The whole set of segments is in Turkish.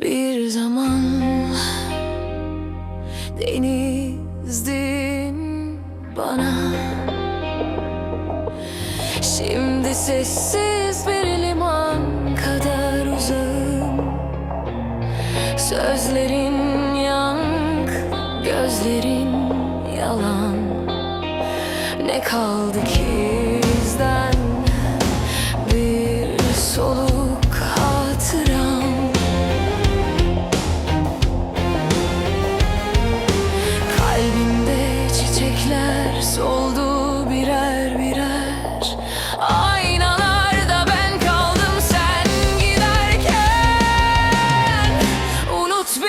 Bir zaman denizdin bana. Şimdi sessiz bir liman kadar uzağım. Sözlerin yank, gözlerin yalan. Ne kaldı ki bizden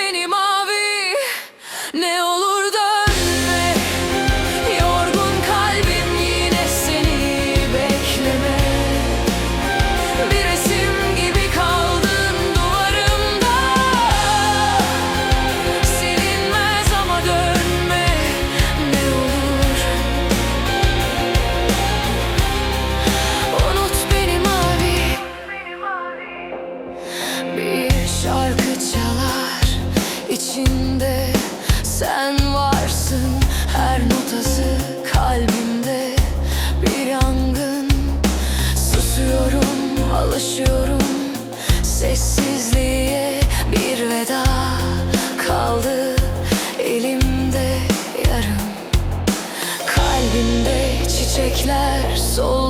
beni mavi ne olur dönme. Yorgun kalbim yine seni bekleme. Bir resim gibi kaldın duvarımda. Silinmez ama dönme. Ne olur. Unut beni mavi Bir şarkı çalar içinde sen varsın Her notası kalbimde. Bir yangın Susuyorum alışıyorum. Sessizliğe bir veda kaldı elimde yarım. Kalbimde çiçekler soldu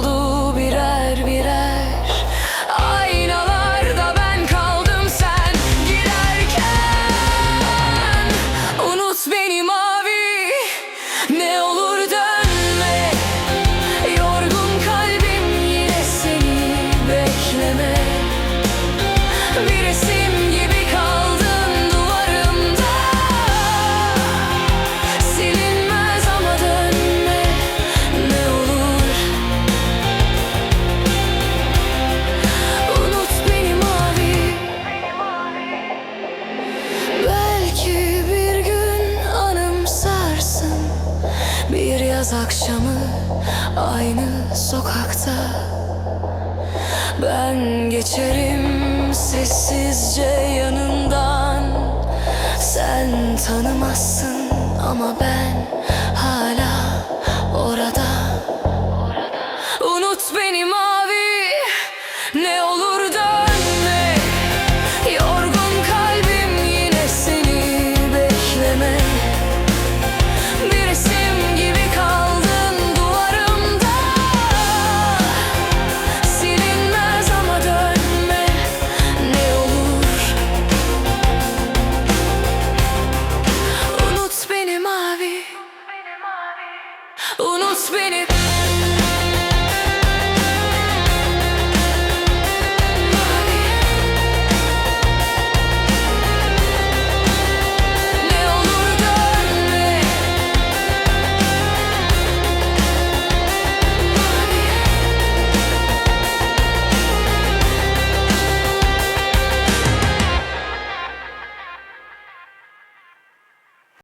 yaz akşamı aynı sokakta. Ben geçerim sessizce yanından Sen tanımazsın ama ben hala orada. Unut beni mavi ne olur Tut beni